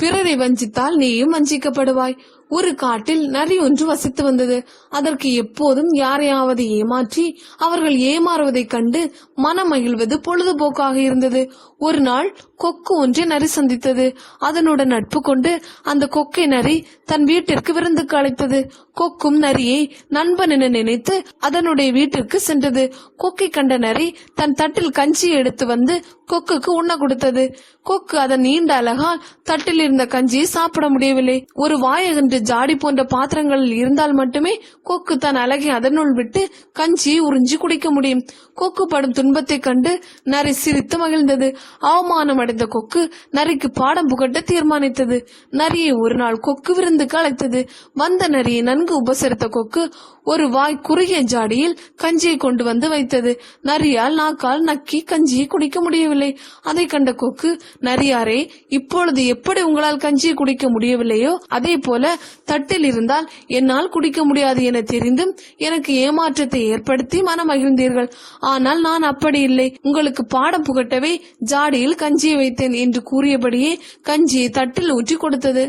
பிறரை வஞ்சித்தால் நீயும் வஞ்சிக்கப்படுவாய். ஒரு காட்டில் நரி ஒன்று வசித்து வந்தது. அதற்கு எப்போதும் யாரையாவது ஏமாற்றி அவர்கள் ஏமாறுவதைக் கண்டு மனமகிழ்வது பொழுதுபோக்காக இருந்தது. ஒரு நாள் கொக்கு ஒன்றை நரி சந்தித்தது. அதனுடன் நட்பு கொண்டு அந்த கொக்கை நரி தன் வீட்டிற்கு விருந்துக்கு அழைத்தது. கொக்கும் நரியை நண்பன் என நினைத்து அதனுடைய வீட்டிற்கு சென்றது. கொக்கை கண்ட நரி தன் தட்டில் கஞ்சியை எடுத்து வந்து கொக்குக்கு உண்ண கொடுத்தது. கொக்கு அதன் நீண்ட அழகால் தட்டில் இருந்த கஞ்சியை சாப்பிட முடியவில்லை. ஒரு வாயகன்று ஜாடி போன்ற பாத்திரங்களில் இருந்தால் மட்டுமே கொக்கு தன் அழகை அதனுள் விட்டு கஞ்சி உறிஞ்சி குடிக்க முடியும். கொக்கு படும் துன்பத்தைக் கண்டு நரி சிரித்து மகிழ்ந்தது. அவமானம் அடைந்த கொக்கு நரிக்கு பாடம் புகட்ட தீர்மானித்தது. நரியை ஒரு நாள் கொக்கு விருந்துக்கு அழைத்தது. வந்த நரியை நன்கு உபசரித்த கொக்கு ஒரு வாய் குறுகிய ஜாடியில் கஞ்சியை கொண்டு வந்து வைத்தது. நரியால் நாக்கால் நக்கி கஞ்சியை குடிக்க முடியவில்லை. அதை கண்ட கொக்கு நரியாரே இப்பொழுது எப்படி உங்களால் கஞ்சியை குடிக்க முடியவில்லையோ அதே போல தட்டில் இருந்தால் என்னால் குடிக்க முடியாது என தெரிந்தும் எனக்கு ஏமாற்றத்தை ஏற்படுத்தி மனமகிழ்ந்தீர்கள். ஆனால் நான் அப்படி இல்லை. உங்களுக்கு பாடம் புகட்டவே ஜாடியில் கஞ்சியை வைத்தேன் என்று கூறியபடியே கஞ்சியை தட்டில் ஊற்றி கொடுத்தது.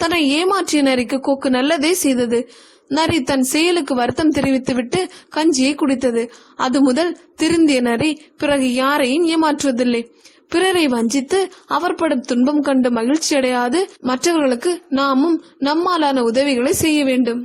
தன்னை ஏமாற்றிய நரிக்கு கொக்கு நல்லதே செய்தது. நரி தன் செயலுக்கு வருத்தம் தெரிவித்துவிட்டு கஞ்சியை குடித்தது. அது முதல் திருந்திய நரி பிறகு யாரையும் ஏமாற்றுவதில்லை. பிறரை வஞ்சித்து அவர் படும் துன்பம் கண்டு மகிழ்ச்சி அடையாது மற்றவர்களுக்கு நாமும் நம்மாலான உதவிகளை செய்ய வேண்டும்.